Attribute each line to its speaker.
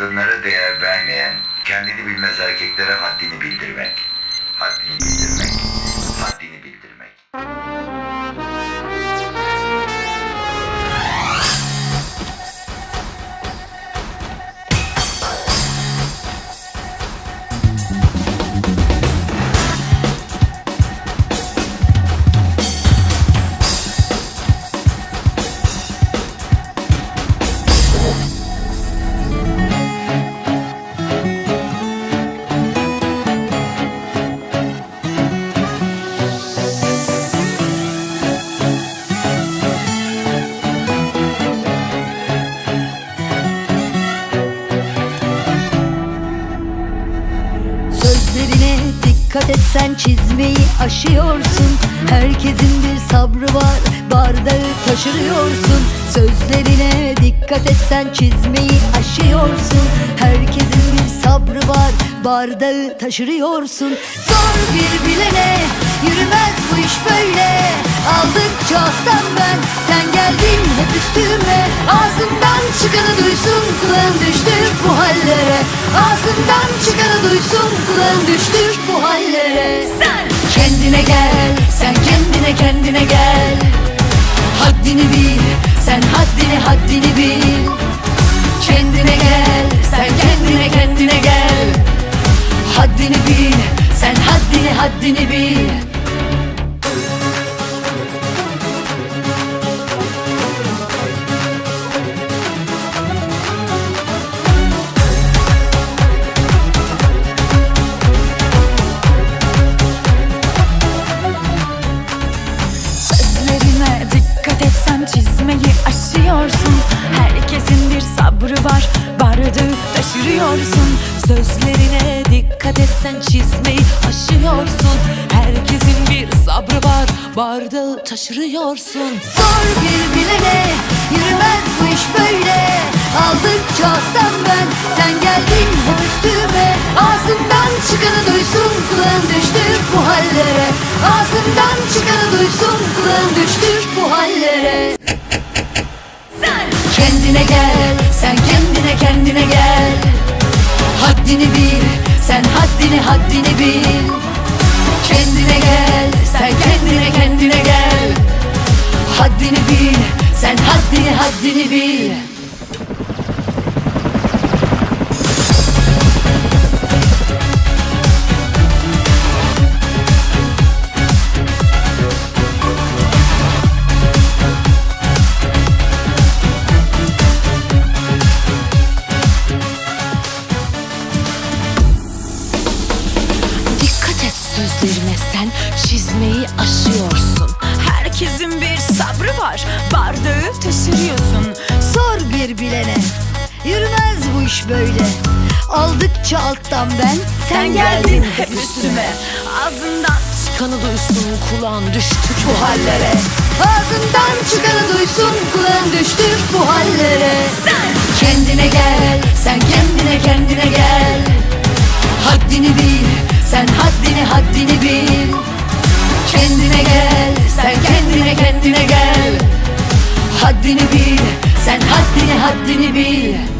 Speaker 1: Kadınlara değer vermeyen, kendini bilmez erkeklere haddini bildirmek. Haddini bildirmek.
Speaker 2: Sözlerine dikkat etsen çizmeyi aşıyorsun. Herkesin bir sabrı var bardağı taşırıyorsun. Sözlerine dikkat etsen çizmeyi aşıyorsun. Herkesin bir sabrı var bardağı taşırıyorsun. Zor bir bilene yürümez bu iş böyle. Aldıkça alttan ben sen geldin hep üstüme. Ağzından çıkanı duysun kulağın düştü bu hallere. Ağzından çıkanı duysun kulağın düştü bu hallere. Sen! Kendine gel sen kendine kendine gel. Haddini bil sen haddini haddini bil. Kendine gel sen kendine kendine gel. Haddini bil sen haddini haddini bil
Speaker 3: çizmeyi aşıyorsun. Herkesin bir sabrı var bardağı taşırıyorsun. Sözlerine dikkat etsen çizmeyi aşıyorsun. Herkesin bir sabrı var bardağı taşırıyorsun.
Speaker 2: Zor bir bilene yürümez bu iş böyle. Aldıkça ben Haddini bil sen haddini haddini bil. Kendine gel sen kendine kendine gel. Haddini bil sen haddini haddini bil
Speaker 3: çizmeyi aşıyorsun. Herkesin bir sabrı var bardağı taşırıyorsun
Speaker 2: Sor bir bilene Yürümez bu iş böyle. Aldıkça alttan ben
Speaker 3: Sen geldin hep üstüme. Ağzından çıkanı duysun kulağın düştü bu hallere.
Speaker 2: Ağzından çıkanı duysun kulağın düştü bu hallere. Sen! Kendine gel sen kendine kendine gel. Haddini bil sen haddini haddini bil Kendine gel sen kendine kendine gel. Haddini bil sen haddini haddini bil